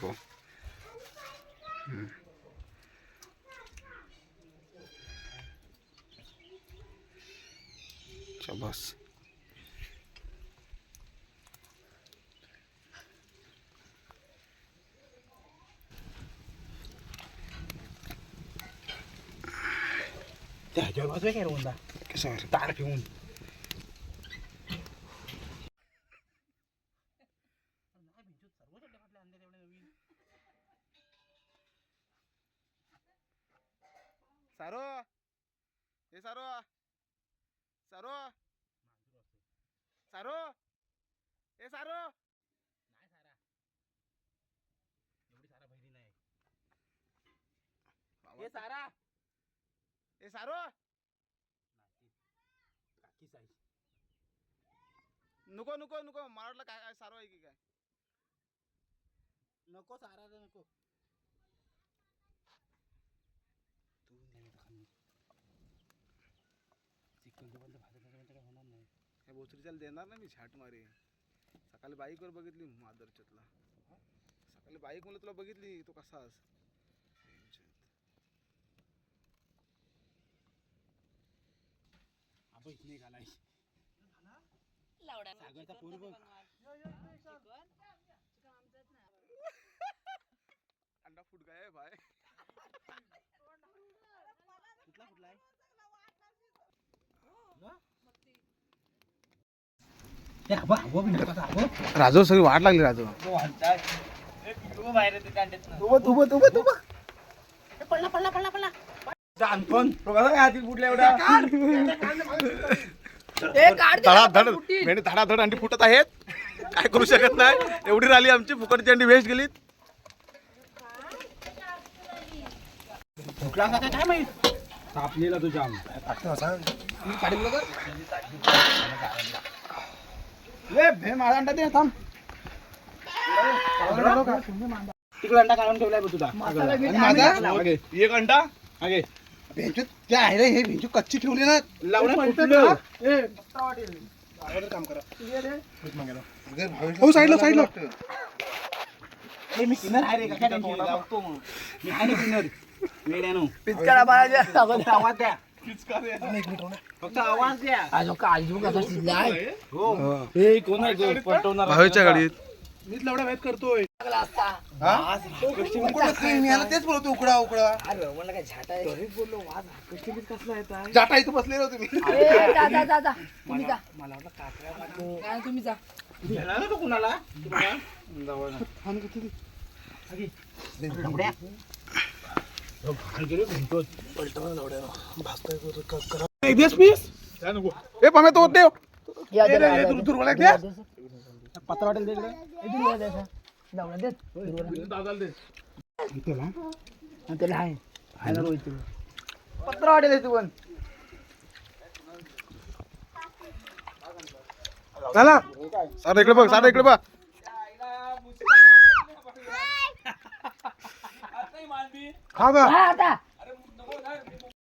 po. Hmm. Şabas. Ya, yo lo voy a hacer una. ¿Qué sabes? Un. सारो. हे सारो. सारो. सारो. हे सारो. हे सारा. हे सारो काकी साईज नको नको नको. मला वाटलं काय काय सारो आहे की काय? नको सारा रे नको. नाही हे भोसरीच्याला देणार ना मी छाट मारे. सकाळी बाईकवर बघितली मादरचतला सकाळी बाईक म्हणलं तुला बघितली तो कसास आपण इथने घालाय लावडा. सागरचा पोरी बघ. अंडा फुट गाय भाई कुठला कुठला आहे हे हवा हवा बी नका हवा राजू सगळी वाट लागली राजू बाहेर येते दांड्यात उभं उभं उभं उभं पडला पडला पडला पडला पण तो कसा काय हाती फुटल्या एवढा? ए काढ धडाधड अंडी फुटत आहेत. काय करू शकत नाही. एवढी राहिली आमची फुकटची अंडी वेस्ट का काय माहीत? तापलेला तो जाम. ए भे माझा अंडा दे थांब. तिकडे अंडा काढून ठेवलाय बघ तुझा. आणि माझा? मागे. एक अंडा? मागे. भेंचू त्या आहे रे हे भेंचू कच्ची ठेवली ना. लावणं फुटलं. काम करा. हो, साईडला, साईडला. ए, मी किनर आहे रे काय टेन्शन नाही, लावतो मग. मी आहे ना किनर. वेड्यानो पिचकारा बाळाच्या फक्त आवाज द्या. हो हे भावेच्या गाडीत मीच लवडा वेट करतोय तेच बोलतो उकडा उकडा जाटा इथं जा जा तुम्ही तुम्ही जा ना कुणाला एक दिवस पीस ए तो देव या पत्र वाटेल तिकडे त्याला आहे आहे ना रोहित पत्र वाटेल तू पण चला. सारा इकडे बघ सारा इकडे बघ. खा गा हा, आता